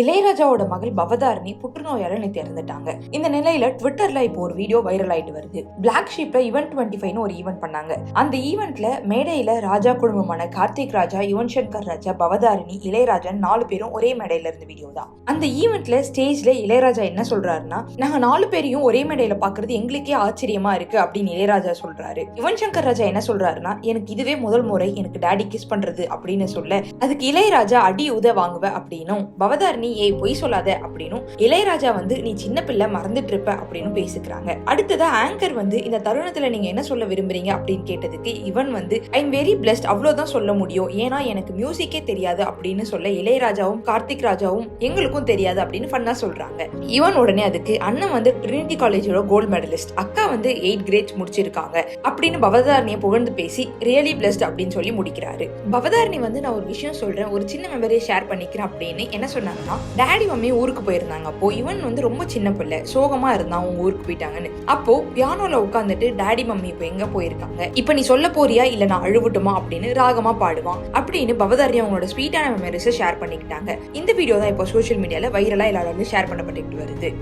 இளையராஜாவோட மகள் பவதாரணி புற்றுநோயால நேற்று இறந்துட்டாங்க இந்த நிலையில ட்விட்டர்ல இப்போ ஒரு வீடியோ வைரல் ஆயிட்டு வருது. பிளாக் ஷீப்ல ஈவென்ட் டுவெண்ட்டி ஃபைவ்னு ஒரு ஈவென்ட் பண்ணாங்க. அந்த ஈவெண்ட்ல மேடையில ராஜா குடும்பமான கார்த்திக் ராஜா யுவன் சங்கர் ராஜா பவதாரணி இளையராஜா நாலு பேரும் ஒரே மேடையில இருந்த வீடியோ தான். அந்த ஈவெண்ட்ல ஸ்டேஜ்ல இளையராஜா என்ன சொல்றாருன்னா நாங்க நாலு பேரையும் ஒரே மேடையில பாக்குறது எங்களுக்கே ஆச்சரியமா இருக்கு அப்படின்னு இளையராஜா சொல்றாரு. யுவன் சங்கர் ராஜா என்ன சொல்றாருன்னா எனக்கு இதுவே முதல் முறை எனக்கு டேடி கிஸ் பண்றது அப்படின்னு சொல்ல அதுக்கு இளையராஜா அடி உத வாங்குவ அப்படின்னும். பவதாரணி ஏய் பொய் சொல்லாத அப்படின்னும் இளையராஜா வந்து நீ சின்ன பிள்ளை மறந்துட்டு இருப்ப அப்படின்னு பேசிக்கிறாங்க. அடுத்ததா ஆங்கர் வந்து இந்த தருணத்துல நீங்க என்ன சொல்ல விரும்புறீங்க? அப்படின்னு கேட்டதுக்கு இவன் வந்து ஐ எம் வெரி பிளஸ்ட் அவ்வளவுதான் சொல்ல முடியும். ஏன்னா எனக்கு மியூசிக்கே தெரியாது அப்படின்னு சொல்ல இளையராஜாவும் கார்த்திக் ராஜாவும் எங்களுக்கும் தெரியாது அப்படின்னு ஃபன்னா சொல்றாங்க. இவன் உடனே அதுக்கு அண்ணன் வந்து ட்ரினிட்டி காலேஜோட கோல்டு மெடலிஸ்ட் அக்கா வந்து எயிட் கிரேட் முடிச்சிருக்காங்க அப்படின்னு பவதாரணியை புகழ்ந்து பேசி ரியலி பிளஸ்ட் அப்படின்னு சொல்லி முடிக்கிறாரு. பவதாரணி வந்து நான் ஒரு விஷயம் சொல்றேன் ஒரு சின்ன மெமரியை ஷேர் பண்ணிக்கிறேன் அப்படின்னு என்ன சொன்னாங்கன்னா டாடி மம்மி ஊருக்கு போயிருந்தாங்க. அப்போ இவன் வந்து ரொம்ப சின்ன பிள்ளை. சோகமா இருந்தான் அவங்க ஊருக்கு போயிட்டாங்கன்னு. அப்போ பியானோல உட்காந்துட்டு டாடி மம்மி இப்போ எங்க போயிருக்காங்க? இப்போ நீ சொல்ல போறியா? இல்ல நான் அழுவட்டுமா? அப்படின்னு ராகமா பாடுவான். அப்படின்னு பவதாரி அவங்களோட ஸ்வீட்டான மெமரிஸை ஷேர் பண்ணிக்கிட்டாங்க. இந்த வீடியோ தான் இப்போ சோஷியல் மீடியால வைரலா எல்லாரும் ஷேர் பண்ணப்பட்டுக்கிட்டு வருது.